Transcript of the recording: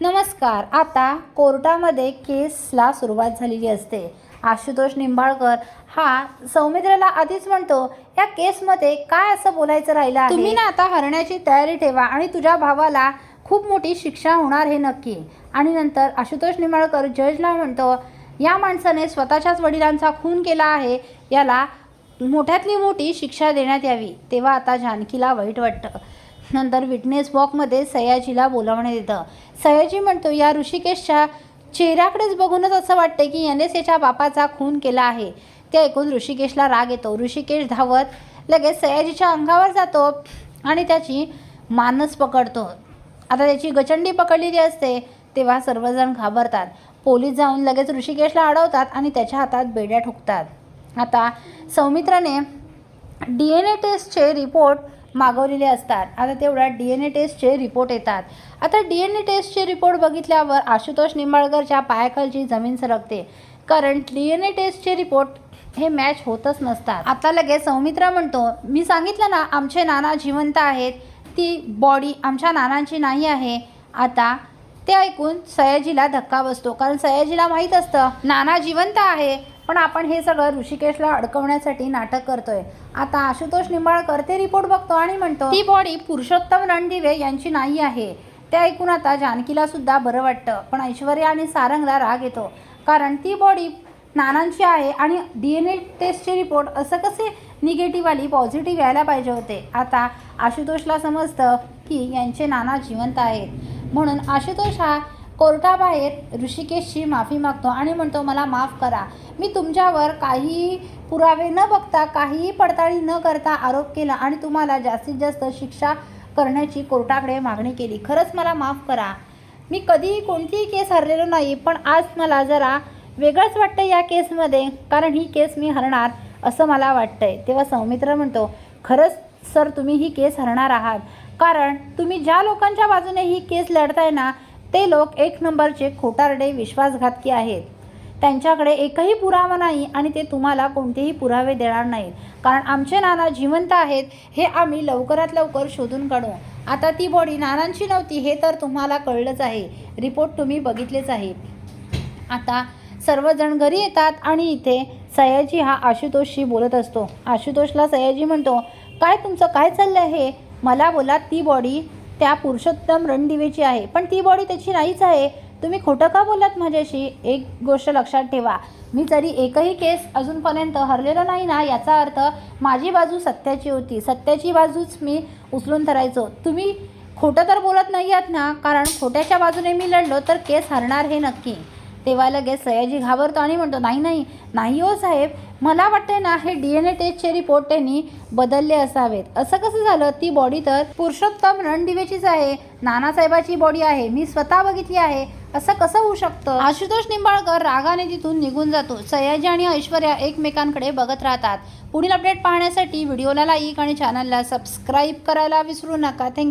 नमस्कार. आता कोर्टामध्ये केसला सुरुवात झालेली असते. आशुतोष निंबाळकर हा सौमित्र्याला आधीच म्हणतो या केसमध्ये काय असं बोलायचं राहिलं तुम्ही ना आता हरण्याची तयारी ठेवा आणि तुझ्या भावाला खूप मोठी शिक्षा होणार हे नक्की. आणि नंतर आशुतोष निंबाळकर जजला म्हणतो या माणसाने स्वतःच्याच वडिलांचा खून केला आहे याला मोठ्यातली मोठी शिक्षा देण्यात यावी. तेव्हा आता जानकीला वाईट वाटतं. नंतर विटनेस वॉकमध्ये सयाजीला बोलावण्यात येतं. सयाजी म्हणतो या ऋषिकेशच्या चेहऱ्याकडेच बघूनच असं वाटते की यानेच याच्या बापाचा खून केला आहे. ते ऐकून ऋषिकेशला राग येतो. ऋषिकेश धावत लगेच सयाजीच्या अंगावर जातो आणि त्याची मानस पकडतो. आता त्याची गचंडी पकडलेली असते तेव्हा सर्वजण घाबरतात. पोलीस जाऊन लगेच ऋषिकेशला अडवतात आणि त्याच्या हातात बेड्या ठोकतात. आता सौमित्राने डी एन ए टेस्टचे रिपोर्ट मागवलेले असतात. आता तेवढ्यात डी एन ए टेस्टचे रिपोर्ट येतात. आता डी एन ए टेस्टचे रिपोर्ट बघितल्यावर आशुतोष निंबाळकरच्या पायाखालची जमीन सरकते. कारण डी एन ए टेस्टचे रिपोर्ट हे मॅच होतच नसतात. आता लगेच सौमित्रा म्हणतो मी सांगितलं ना आमचे नाना जिवंत आहेत. ती बॉडी आमच्या नानांची नाही आहे. आता ते ऐकून सयाजीला धक्का बसतो. कारण सयाजीला माहीत असतं नाना जिवंत आहे. पण आपण हे सगळं ऋषिकेशला अडकवण्यासाठी नाटक करतोय. आता आशुतोष निंबाळकर ते रिपोर्ट बघतो आणि म्हणतो ती बॉडी पुरुषोत्तम रणदिवे यांची नाही आहे. ते ऐकून आता जानकीला सुद्धा बरं वाटतं पण ऐश्वर्या आणि सारंगला राग येतो. कारण ती बॉडी नानांची आहे आणि डी एन ए टेस्टचे रिपोर्ट असं कसे निगेटिव्ह आली पॉझिटिव्ह यायला पाहिजे होते. आता आशुतोषला समजतं की यांचे नाना जिवंत आहेत. म्हणून आशुतोष हा कोर्टाबाहेर ऋषिकेशची माफी मागतो आणि म्हणतो मला माफ करा. मी तुमच्यावर काही पुरावे न बघता काहीही पडताळी न करता आरोप केला आणि तुम्हाला जास्तीत जास्त शिक्षा करण्याची कोर्टाकडे मागणी केली. खरंच मला माफ करा. मी कधीही कोणतीही केस हरलेलो नाही पण आज मला जरा वेगळंच वाटतं या केसमध्ये कारण ही केस मी हरणार असं मला वाटतंय. तेव्हा सौमित्र म्हणतो खरंच सर तुम्ही ही केस हरणार आहात. कारण तुम्ही ज्या लोकांच्या बाजूने ही केस लढताय ना ते लोक एक नंबरचे खोटारडे विश्वासघातकी आहेत. त्यांच्याकडे एकही पुरावा नाही आणि ते तुम्हाला कोणतेही पुरावे देणार नाहीत. कारण आमचे नाना जिवंत आहेत हे आम्ही लवकरात लवकर शोधून काढू. आता ती बॉडी नानांची नव्हती हे तर तुम्हाला कळलंच आहे. रिपोर्ट तुम्ही बघितलेच आहे. आता सर्वजण घरी येतात आणि इथे सयाजी हा आशुतोषशी बोलत असतो. आशुतोषला सयाजी म्हणतो काय तुमचं काय चाललं आहे मला बोला ती बॉडी त्या पुरुषोत्तम रणदिवेची आहे. पण ती बॉडी त्याची नाहीच आहे. तुम्ही खोटं का बोलात माझ्याशी? एक गोष्ट लक्षात ठेवा. मी जरी एकही केस अजूनपर्यंत हरलेला नाही ना याचा अर्थ माझी बाजू सत्याची होती. सत्याची बाजूच मी उचलून धरायचो. तुम्ही खोटं तर बोलत नाही आहात ना? कारण खोट्याच्या बाजूने मी लढलो तर केस हरणार हे नक्की. तेव्हा लगेच सयाजी घाबरतो आणि म्हणतो नाही नाही नाही हो साहेब मला वाटते ना हे डी एन ए टेस्टचे रिपोर्ट त्यांनी बदलले असावेत. असं कसं झालं? ती बॉडी तर पुरुषोत्तम रणदिवेचीच आहे. नानासाहेबाची बॉडी आहे. मी स्वतः बघितली आहे. असं कसं होऊ शकतं? आशुतोष निंबाळकर रागाने तिथून निघून जातो. सयाजी आणि ऐश्वर्या एकमेकांकडे बघत राहतात. पुढील अपडेट पाहण्यासाठी व्हिडिओला लाईक आणि चॅनलला सबस्क्राईब करायला विसरू नका. थँक्यू